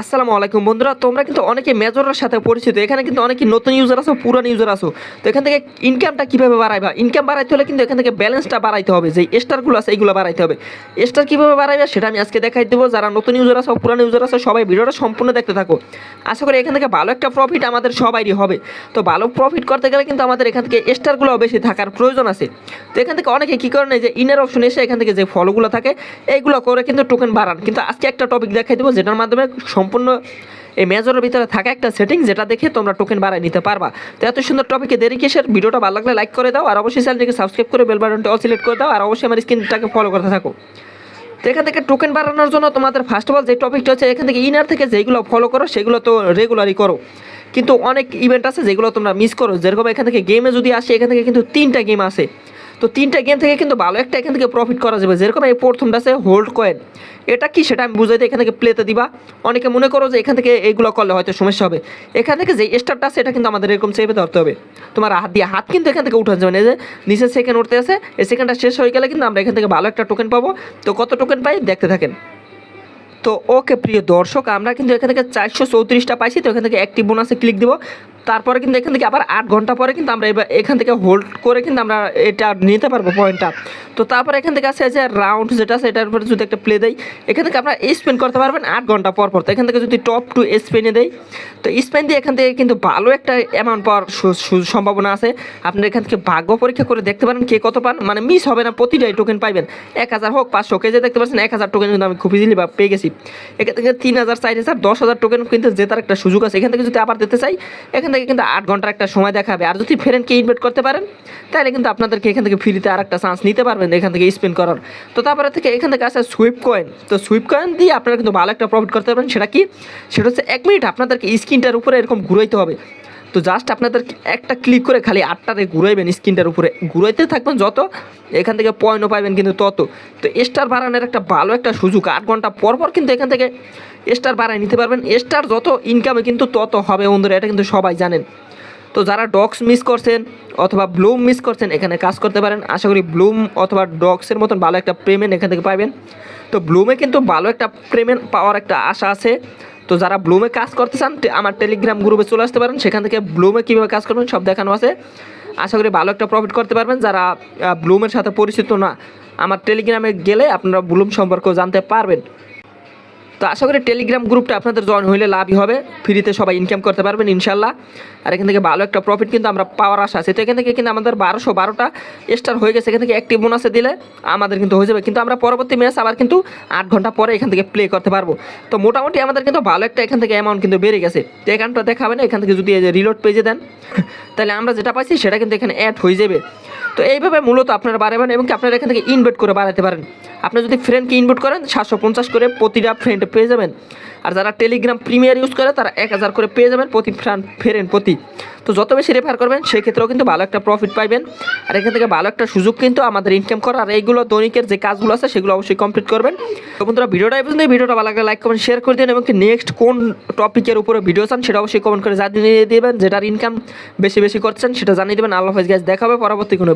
আসসালামু আলাইকুম বন্ধুরা, তোমরা কিন্তু অনেকে মেজরের সাথে পরিচিত, এখানে কিন্তু অনেকে নতুন ইউজার আছো, পুরান ইউজার আছো। তো এখান থেকে ইনকামটা কীভাবে বাড়াইবা? ইনকাম বাড়াইতে হলে কিন্তু এখান থেকে ব্যালেন্সটা বাড়াইতে হবে যে স্টারগুলো আছে এইগুলো বাড়াইতে হবে। স্টার কীভাবে বাড়াইবে সেটা আমি আজকে দেখাই দেবো। যারা নতুন ইউজার আছো, পুরান ইউজার আছো, সবাই ভিডিওটা সম্পূর্ণ দেখতে থাকো। আশা করি এখান থেকে ভালো একটা প্রফিট আমাদের সবারই হবে। তো ভালো প্রফিট করতে গেলে কিন্তু আমাদের এখান থেকে স্টারগুলো বেশি থাকার প্রয়োজন আছে। তো এখান থেকে অনেকে কী করে এই যে ইনার অপশন এসে এখান থেকে যে ফলোগুলো থাকে, এইগুলো করে কিন্তু টোকেন বাড়ান। কিন্তু আজকে একটা টপিক দেখাই দেবো, যেটার মাধ্যমে সম্পূর্ণ এই মেজরের ভিতরে থাকা একটা সেটিং যেটা দেখে তোমরা টোকেন বাড়াই নিতে পারবা। তো এত সুন্দর টপিকে দেরি কিসের? ভিডিওটা ভালো লাগলে লাইক করে দাও, আর অবশ্যই চ্যানেলটিকে সাবস্ক্রাইব করে বেল বাটনটা অল সিলেক্ট করে দাও, আর অবশ্যই আমার স্ক্রিনটাকে ফলো করতে থাকো। তো এখান থেকে টোকেন বাড়ানোর জন্য তোমাদের ফার্স্ট অফ অল যে টপিকটা হচ্ছে, এখান থেকে ইনার থেকে যেগুলো ফলো করো, সেগুলো তো রেগুলারই করো। কিন্তু অনেক ইভেন্ট আছে যেগুলো তোমরা মিস করো। যেরকম এখান থেকে গেমে যদি আসে, এখান থেকে কিন্তু তিনটা গেম আছে তো তিনটা গেম থেকে কিন্তু ভালো, একটা এখান থেকে প্রফিট করা যাবে। যেরকম এই প্রথমটা আছে হোল্ড কয়েন এটা কি সেটা আমি বুঝাইতে এখান থেকে প্লেতে দিবা। অনেকে মনে করো যে এখান থেকে এইগুলো করলে হয়তো সমস্যা হবে। এখান থেকে যে স্টারটা আছে, এটা কিন্তু আমাদের এরকম চেপে ধরতে হবে। তোমার হাত দিয়ে হাত কিন্তু এখান থেকে উঠে যাবে না। যে নিচে সেকেন্ড উঠতে আছে, এই সেকেন্ডটা শেষ হয়ে গেলে কিন্তু আমরা এখান থেকে ভালো একটা টোকেন পাবো। তো কত টোকেন পাই? দেখতে থাকেন। তো ওকে প্রিয় দর্শক, আমরা কিন্তু এখান থেকে চারশো চৌত্রিশটা পাইছি। তো এখান থেকে একটি বোনাসে ক্লিক দিব। তারপরে কিন্তু এখান থেকে আবার আট ঘণ্টা পরে কিন্তু আমরা এবার এখান থেকে হোল্ড করে কিন্তু আমরা এটা নিতে পারব পয়েন্টটা তো তারপরে এখান থেকে আছে যে রাউন্ড যেটা আছে, এটার উপরে যদি একটা প্লে দেয় এখান থেকে আপনারা স্পেন করতে পারবেন আট ঘণ্টা পর পর। তো এখান থেকে যদি টপ টু স্পেনে দেয় তো স্পেন দিয়ে এখান থেকে কিন্তু ভালো একটা অ্যামাউন্ট পাওয়ার সম্ভাবনা আছে। আপনারা এখান থেকে ভাগ্য পরীক্ষা করে দেখতে পারেন কে কত পান। মানে মিস হবে না প্রতিটাই টোকেন পাইবেন। এক হাজার হোক, পাঁচশো কে যে দেখতে পাচ্ছেন, এক হাজার টোকেন কিন্তু আমি খুব ইজিলি পেয়ে গেছি। এখান থেকে তিন হাজার, চার হাজার, দশ হাজার টোকেন কিন্তু জেতার একটা সুযোগ আছে। এখান থেকে যদি আবার দিতে চাই, এখান থেকে কিন্তু আট ঘণ্টার একটা সময় দেখাবে। আর যদি ফ্রেন্ডকে ইনভাইট করতে পারেন, তাহলে কিন্তু আপনাদেরকে এখান থেকে ফ্রিতে আর একটা চান্স নিতে পারবেন এখান থেকে স্পেন্ড করার। তো তারপরে থেকে এখান থেকে আসে সুইপ কয়েন তো সুইপ কয়েন দিয়ে আপনারা কিন্তু ভালো একটা প্রফিট করতে পারবেন। সেটা কি? সেটা হচ্ছে এক মিনিট আপনাদেরকে স্ক্রিনটার উপরে এরকম ঘুরাইতে হবে। তো জাস্ট আপনাদের একটা ক্লিক করে খালি আটটাতে ঘুরাইবেন স্ক্রিনটার উপরে। ঘুরাইতে থাকবেন যত, এখান থেকে পয়েন্টও পাইবেন কিন্তু তত। তো স্টার বাড়ানোর একটা ভালো একটা সুযোগ, আট ঘণ্টা পর পর কিন্তু এখান থেকে স্টার বাড়ায় নিতে পারবেন। স্টার যত ইনকামে কিন্তু তত হবে বন্ধুরা, এটা কিন্তু সবাই জানেন। তো যারা ডগস মিস করছেন অথবা ব্লুম মিস করছেন, এখানে কাজ করতে পারেন। আশা করি ব্লুম অথবা ডগসের মতন ভালো একটা পেমেন্ট এখান থেকে পাবেন তো ব্লুমে কিন্তু ভালো একটা পেমেন্ট পাওয়ার একটা আশা আছে। তো যারা ব্লুমে কাজ করতে চান আমার টেলিগ্রাম গ্রুপে চলে আসতে পারেন। সেখান থেকে ব্লুমে কীভাবে কাজ করবেন, সব দেখানো আছে। আশা করি ভালো একটা প্রফিট করতে পারবেন। যারা ব্লুমের সাথে পরিচিত না, আমার টেলিগ্রামে গেলে আপনারা ব্লুম সম্পর্কেও জানতে পারবেন। তো আশা করি টেলিগ্রাম গ্রুপটা আপনাদের জয়েন হইলে লাভই হবে। ফ্রিতে সবাই ইনকাম করতে পারবেন, ইনশাল্লাহ। আর এখান থেকে ভালো একটা প্রফিট কিন্তু আমরা পাওয়ার আশা আছে। তো এখান থেকে কিন্তু আমাদের বারোশো বারোটা স্টার হয়ে গেছে। এখান থেকে একটি বোনাসে দিলে আমাদের কিন্তু হয়ে যাবে। কিন্তু আমরা পরবর্তী ম্যাচ আবার কিন্তু আট ঘণ্টা পরে এখান থেকে প্লে করতে পারব। তো মোটামুটি আমাদের কিন্তু ভালো একটা এখান থেকে অ্যামাউন্ট কিন্তু বেড়ে গেছে। তো এখানটা দেখাবেন, এখান থেকে যদি রিলোড পেজে দেন, তাহলে আমরা যেটা পাইছি সেটা কিন্তু এখানে অ্যাড হয়ে যাবে। তো এইভাবে মূলত আপনারা বাড়াবেন এবং আপনারা এখান থেকে ইনভেট করে বাড়াতে পারেন। আপনি যদি ফ্রেন্ডকে ইনভেট করেন, সাতশো পঞ্চাশ করে প্রতিটা ফ্রেন্ড পেয়ে যাবেন। আর যারা টেলিগ্রাম প্রিমিয়ার ইউজ করে, তারা এক হাজার করে পেয়ে যাবেন প্রতি ফ্রেন্ড প্রতি। তো যত বেশি রেফার করবেন সেই ক্ষেত্রেও কিন্তু ভালো একটা প্রফিট পাইবেন। আর এখান থেকে ভালো একটা সুযোগ কিন্তু আমাদের ইনকাম করার। আর এইগুলো দৈনিকের যে কাজগুলো আছে, সেগুলো অবশ্যই কমপ্লিট করবেন। তো বন্ধুরা, ভিডিওটা পর্যন্ত ভিডিওটা ভালো লাগলে লাইক কমেন্ট শেয়ার করে দিন এবং নেক্সট কোন টপিকের উপরে ভিডিও চান, সেটা অবশ্যই কমেন্ট করে জানিয়ে দেবেন। যেটার ইনকাম বেশি বেশি করছেন, সেটা জানিয়ে দেবেন। আল্লাহ হাফেজ গাছ দেখাবে। পরবর্তী কোনো